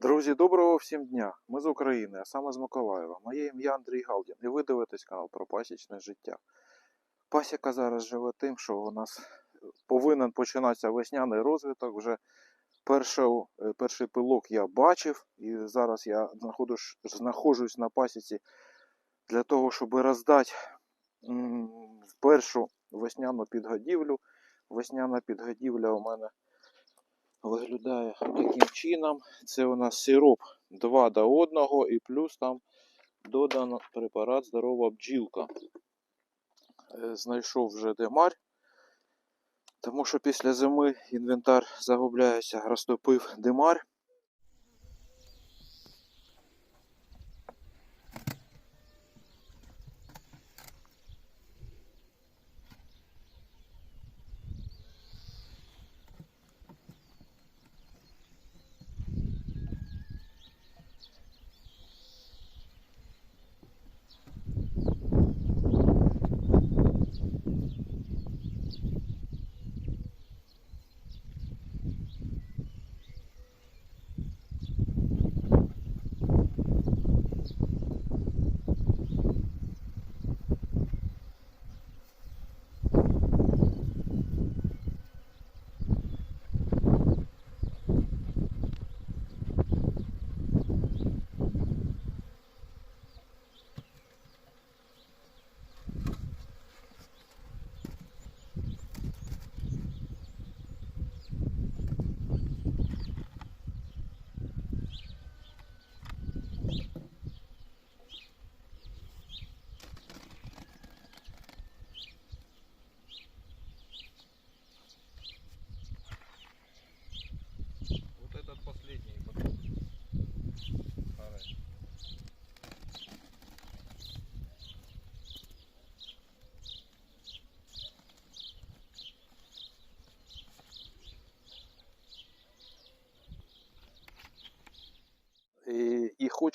Друзі, доброго всім дня! Ми з України, а саме з Миколаєва. Моє ім'я Андрій Галдін і ви дивитесь канал про пасічне життя. Пасіка зараз живе тим, що у нас повинен починатися весняний розвиток. Вже перший, перший пилок я бачив, і зараз я знаходжусь, знаходжусь на пасіці для того, щоб роздати першу весняну підгодівлю. Весняна підгодівля у мене виглядає таким чином. Це у нас сироп 2 до 1 і плюс там додано препарат здорова бджілка. Е, Знайшов вже демар, тому що після зими інвентар загубляється, розтопив демарь.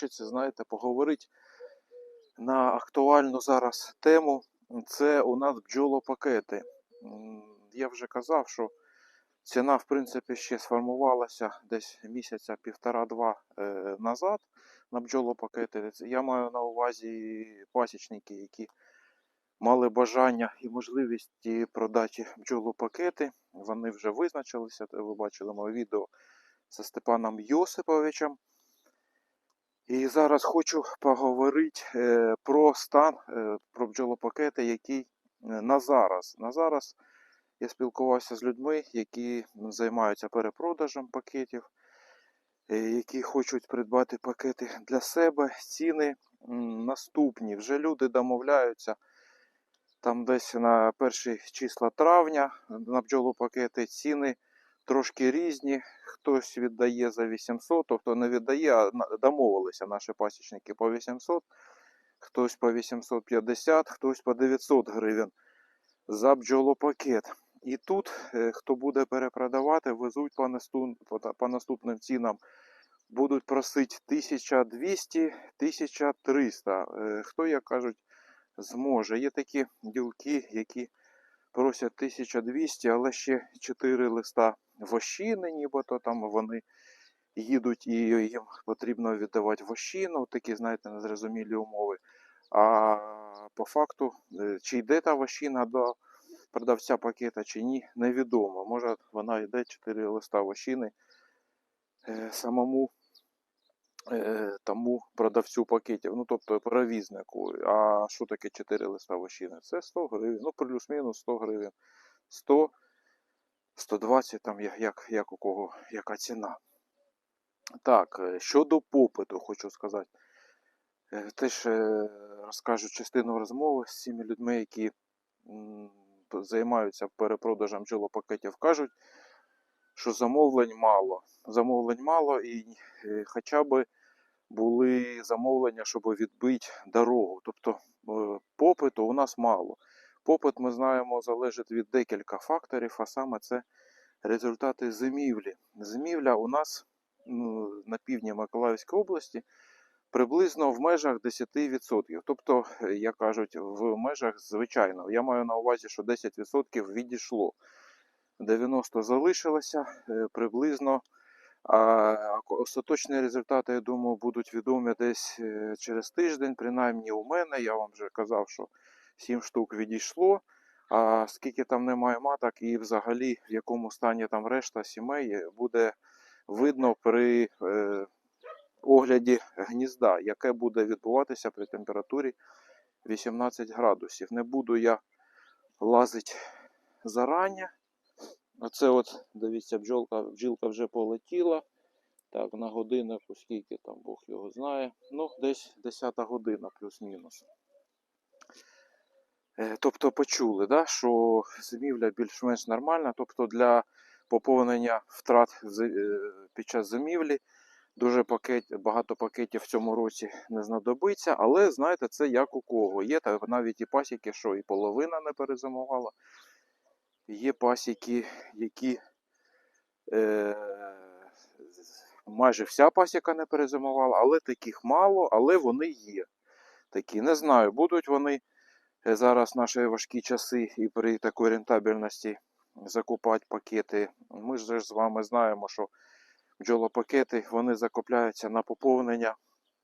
Хочеться, знаєте, поговорити на актуальну зараз тему. Це у нас бджолопакети. Я вже казав, що ціна, в принципі, ще сформувалася десь місяця півтора-два е, назад на бджолопакети. Я маю на увазі пасічники, які мали бажання і можливість продати бджолопакети. Вони вже визначилися. Ви бачили моє відео зі Степаном Йосиповичем. І зараз хочу поговорити е, про стан, е, про бджолопакети, який е, на зараз. На зараз я спілкувався з людьми, які займаються перепродажем пакетів, які хочуть придбати пакети для себе. Ціни наступні. Вже люди домовляються там десь на перші числа травня на бджолопакети ціни трошки різні. Хтось віддає за 800, а хто не віддає, а домовилися наші пасічники по 800, хтось по 850, хтось по 900 гривень за бджолопакет. І тут, е, хто буде перепродавати, везуть по наступним цінам. Будуть просити 1200-1300. Е, Хто, як кажуть, зможе. Є такі ділки, які просять 1200, але ще 4 листа вощини, нібито там вони їдуть і їм потрібно віддавати вощину, такі, знаєте, незрозумілі умови. А по факту, е, чи йде та вощина до продавця пакета, чи ні, невідомо. Може вона йде 4 листа вощини е, самому тому продавцю пакетів, ну тобто перевізнику. А що таке 4 листа вощини? Це 100 гривень, ну плюс-мінус 100 гривень. 100, 120, там як, як, у кого, яка ціна. Так, е, щодо попиту, хочу сказати. Е, Теж е, розкажу частину розмови з цими людьми, які займаються перепродажем бджолопакетів, кажуть, що замовлень мало. Замовлень мало, і е, хоча б були замовлення, щоб відбити дорогу. Тобто е, попиту у нас мало. Попит, ми знаємо, залежить від декілька факторів, а саме це результати зимівлі. Зимівля у нас на півдні Миколаївської області приблизно в межах 10%. Тобто, е, як кажуть, в межах звичайно. Я маю на увазі, що 10% відійшло. 90 залишилося, е, приблизно А остаточні результати, я думаю, будуть відомі десь е, через тиждень, принаймні у мене. Я вам вже казав, що 7 штук відійшло. А скільки там немає маток і взагалі в якому стані там решта сімей е, буде видно при е, огляді гнізда, яке буде відбуватися при температурі 18 градусів. Не буду я лазити зарані. Оце от, дивіться, бджолка, бджілка вже полетіла. Так, на годинах, оскільки там Бог його знає. Ну, десь 10 година плюс-мінус. Е, Тобто почули, да, що зимівля більш-менш нормальна. Тобто для поповнення втрат е, під час зимівлі дуже пакет, багато пакетів в цьому році не знадобиться. Але знаєте, це як у кого. Є та навіть і пасіки, що і половина не перезимувала. Є пасіки, які е, майже вся пасіка не перезимувала, але таких мало, але вони є. Такі. Не знаю, будуть вони е, зараз наші важкі часи і при такій рентабельності закупати пакети. Ми ж з вами знаємо, що бджолопакети вони закупляються на поповнення,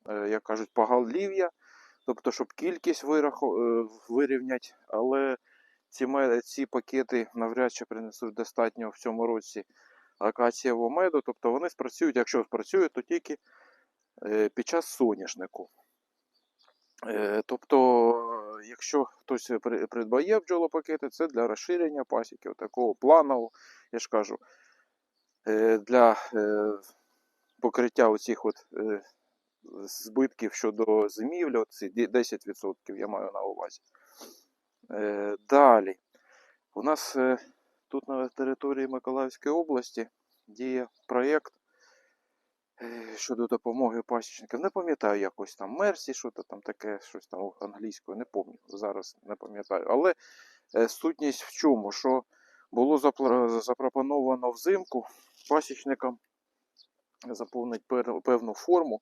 е, як кажуть, поголів'я, тобто, щоб кількість е, вирівняти, але ці, ці пакети навряд чи принесуть достатньо в цьому році акацієвого меду, тобто вони спрацюють, якщо спрацюють, то тільки е, під час соняшнику. Е, Тобто, якщо хтось при- придбає бджолопакети, це для розширення пасіки, такого планового, я ж кажу, е, для покриття оцих от збитків щодо зимівлі, ці 10% я маю на увазі. Е, Далі. У нас е, тут на території Миколаївської області діє проєкт е, щодо допомоги пасічникам. Не пам'ятаю якось там Мерсі, що то там таке, щось там англійською, не пам'ятаю, зараз не пам'ятаю. Але сутність в чому? Що було запропоновано взимку пасічникам заповнити певну форму.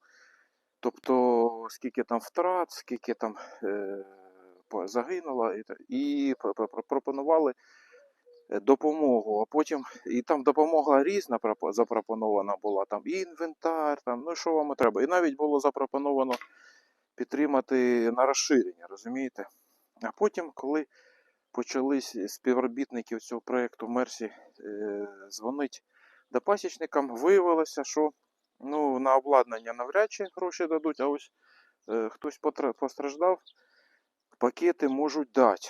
Тобто, скільки там втрат, скільки там е, загинуло, і, і пр- пр- пр- пропонували е, допомогу. А потім і там допомога різна запропонована була. Там і інвентар, там, ну що вам треба. І навіть було запропоновано підтримати на розширення, розумієте? А потім, коли почались співробітники цього проєкту Мерсі е, дзвонить до пасічникам, виявилося, що ну, на обладнання навряд чи гроші дадуть, а ось е, хтось постраждав, пакети можуть дати.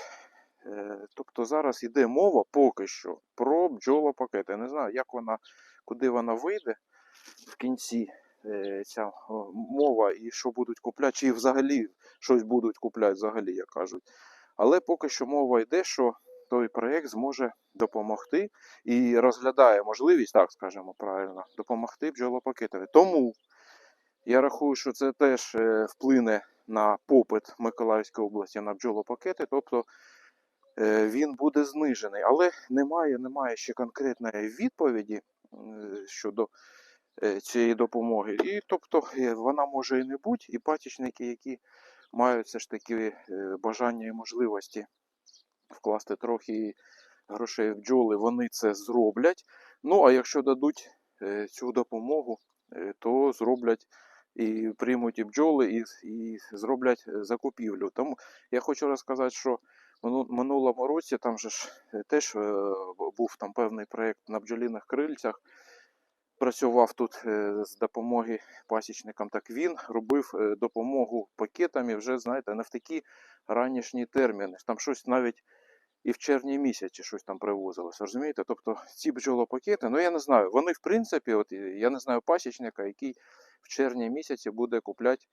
Е, тобто зараз йде мова поки що про бджолопакети. Я не знаю, як вона, куди вона вийде в кінці е, ця мова і що будуть купляти, чи взагалі щось будуть купляти, взагалі, як кажуть. Але поки що мова йде, що той проєкт зможе допомогти і розглядає можливість, так скажемо правильно, допомогти бджолопакетові. Тому я рахую, що це теж е, вплине на попит Миколаївської області на бджолопакети, тобто е, він буде знижений. Але немає, немає ще конкретної відповіді е, щодо е, цієї допомоги. І тобто вона може і не бути, і пасічники, які мають все ж таки бажання і можливості вкласти трохи грошей в бджоли, вони це зроблять. Ну, а якщо дадуть цю допомогу, то зроблять і приймуть і бджоли, і, і зроблять е, закупівлю. Тому я хочу розказати, що в минулому році там же ж е, теж е, був там певний проєкт на бджоліних крильцях. Працював тут е, з допомоги пасічникам, так він робив е, допомогу пакетами вже, знаєте, не в такі ранішні терміни. Там щось навіть і в червні місяці щось там привозилося. Розумієте? Тобто ці бджолопакети, ну я не знаю, вони в принципі, от я не знаю пасічника, який в червні місяці буде купляти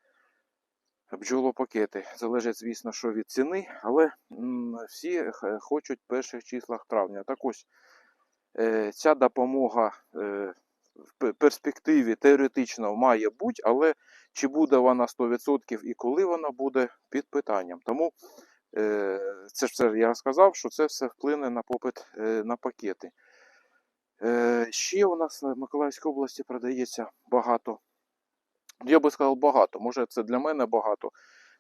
бджолопакети. Залежить, звісно, що від ціни, але всі хочуть в перших числах травня. Так ось е, ця допомога е, в перспективі теоретично має бути, але чи буде вона 100% і коли вона буде під питанням. Тому Е, Це ж все я сказав, що це все вплине на попит на пакети. Ще у нас в Миколаївській області продається багато. Я би сказав багато. Може, це для мене багато,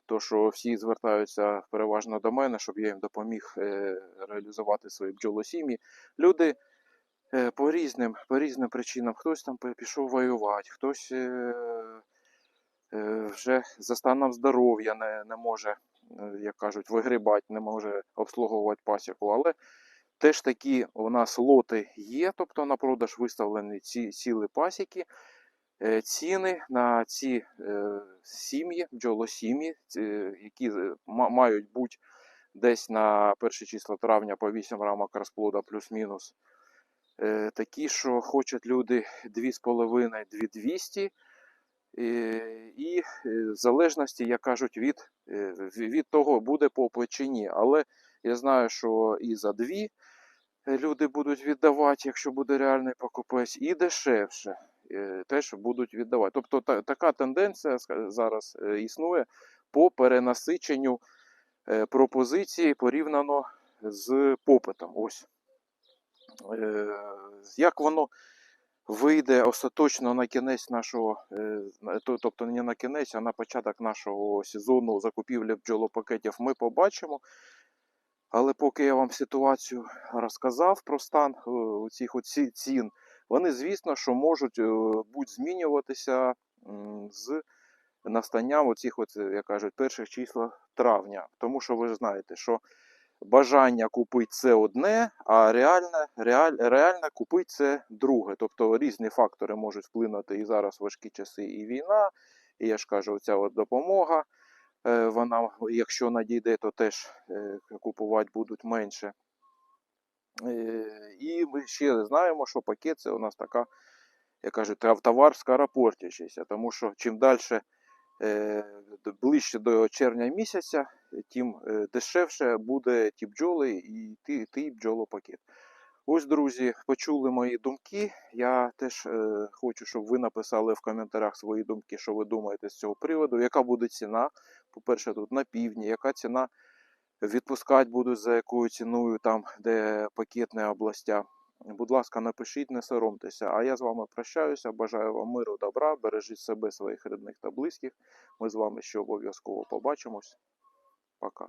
то що всі звертаються переважно до мене, щоб я їм допоміг е, реалізувати свої бджолосім'ї. Люди е, по різним, по різним причинам. Хтось там пішов воювати, хтось е, вже за станом здоров'я не, не може, як кажуть, вигрібати, не може обслуговувати пасіку. Але теж такі у нас лоти є, тобто на продаж виставлені ці сіли пасіки. Е, Ціни на ці е, сім'ї, бджолосім'ї, які е, мають бути десь на перші числа травня по 8 рамок розплода плюс-мінус. Такі, що хочуть люди 2,5-2200. Е, і в залежності, як кажуть, від, від того буде по плечині. Але я знаю, що і за дві люди будуть віддавати, якщо буде реальний покупець, і дешевше теж будуть віддавати. Тобто та, така тенденція зараз е, існує по перенасиченню е, пропозиції порівняно з попитом. Ось. Е, Як воно вийде остаточно на кінець нашого, е, на- то- тобто не на кінець, а на початок нашого сезону закупівлі бджолопакетів, ми побачимо. Але поки я вам ситуацію розказав про стан е, цих цін, вони, звісно, що можуть е, будь змінюватися з настанням оцих, от, е, як кажуть, перших числа травня. Тому що ви ж знаєте, що бажання купити це одне, а реальне, реаль, реальне купити це друге. Тобто різні фактори можуть вплинути і зараз важкі часи, і війна, і я ж кажу, ця от допомога. е, Вона, якщо надійде, то теж купувати будуть менше. І ми ще знаємо, що пакет це у нас така, як кажуть, тав- товар скоропортящийся, тому що чим далі ближче до червня місяця, тим е, дешевше буде ті бджоли і ті, ті бджолопакет. Ось, друзі, почули мої думки. Я теж е, хочу, щоб ви написали в коментарях свої думки, що ви думаєте з цього приводу, яка буде ціна. По-перше, тут на півдні, яка ціна відпускати будуть за якою ціною там, де пакетне областя. Будь ласка, напишіть, не соромтеся. А я з вами прощаюся. Бажаю вам миру, добра, бережіть себе, своїх рідних та близьких. Ми з вами ще обов'язково побачимось. Пока.